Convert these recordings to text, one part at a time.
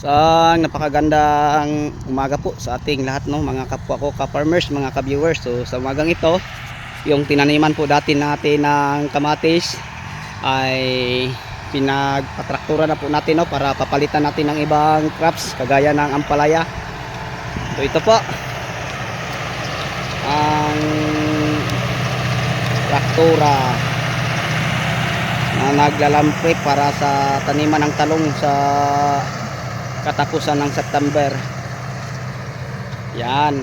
Sa napakagandang umaga po sa ating lahat no mga kapwa ko ka-farmers, mga ka-viewers. So sa umagang ito, yung tinaniman po dati natin ng kamatis ay pinagpatraktura na po natin no para papalitan natin ng ibang crops kagaya ng ampalaya. So ito po ang traktura na naglalampre para sa taniman ng talong sa katapusan ng September. Yan.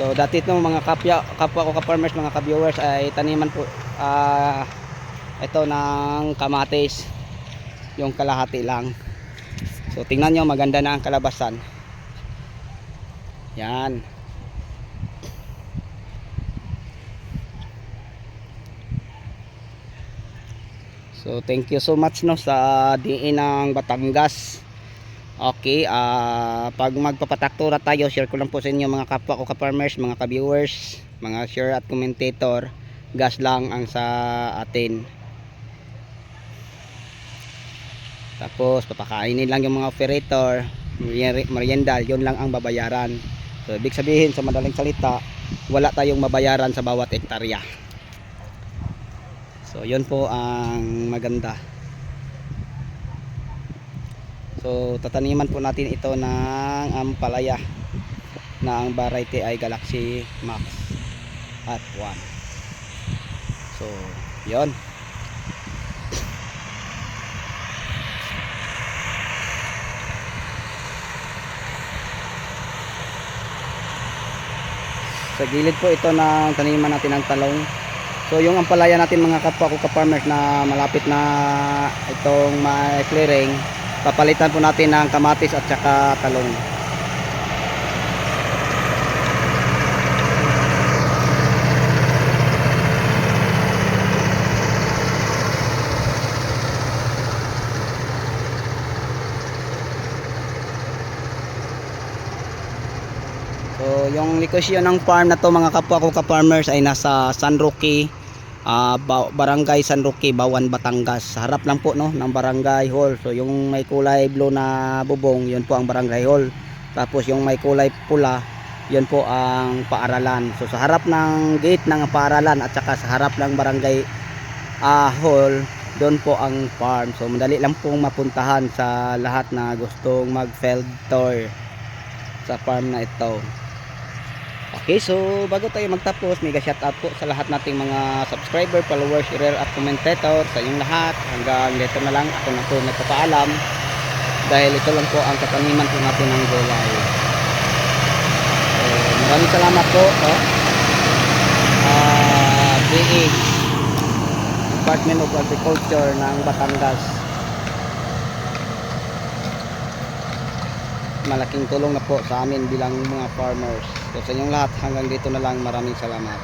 So dati ito mga kapya, kapwa ko ka-farmers, mga ka-viewers ay taniman po ah ito ng kamatis. Yung kalahati lang. So tingnan nyo maganda na ang kalabasan. Yan. So thank you so much no sa diin ng Batangas. Okay, ah pag magpapataktura tayo, share ko lang po sa inyo mga kapwa ko ka-farmers, mga ka-viewers, mga share at commentator. Gas lang ang sa atin. Tapos papakainin lang yung mga operator, meri- meriendal, yun lang ang babayaran. So ibig sabihin sa madaling salita, wala tayong mabayaran sa bawat ektarya. So, yun po ang maganda. So, tataniman po natin ito ng ampalaya na ang variety ay Galaxy Max at 1. So, yun. Sa gilid po ito ng taniman natin ng talong. So yung ampalaya natin mga kapwa ko ka-farmers na malapit na itong ma-clearing, papalitan po natin ng kamatis at saka talong. So yung location ng farm na to mga kapwa ko ka-farmers ay nasa San Roque Ba- Barangay San Roque, Bawan, Batangas. Harap lang po no ng Barangay Hall. So yung may kulay blue na bubong, yun po ang Barangay Hall. Tapos yung may kulay pula, yun po ang paaralan. So sa harap ng gate ng paaralan at saka sa harap ng Barangay ah, Hall, doon po ang farm. So madali lang pong mapuntahan sa lahat na gustong mag-field tour sa farm na ito. Okay, so bago tayo magtapos, mega shoutout po sa lahat nating mga subscriber, followers, share at commentator sa inyong lahat. Hanggang dito na lang ako na po nagpapaalam dahil ito lang po ang kataniman po natin ng gulay. So, maraming salamat po. No? Ah, DA Department of Agriculture ng Batangas. malaking tulong na po sa amin bilang mga farmers. So sa inyong lahat hanggang dito na lang maraming salamat.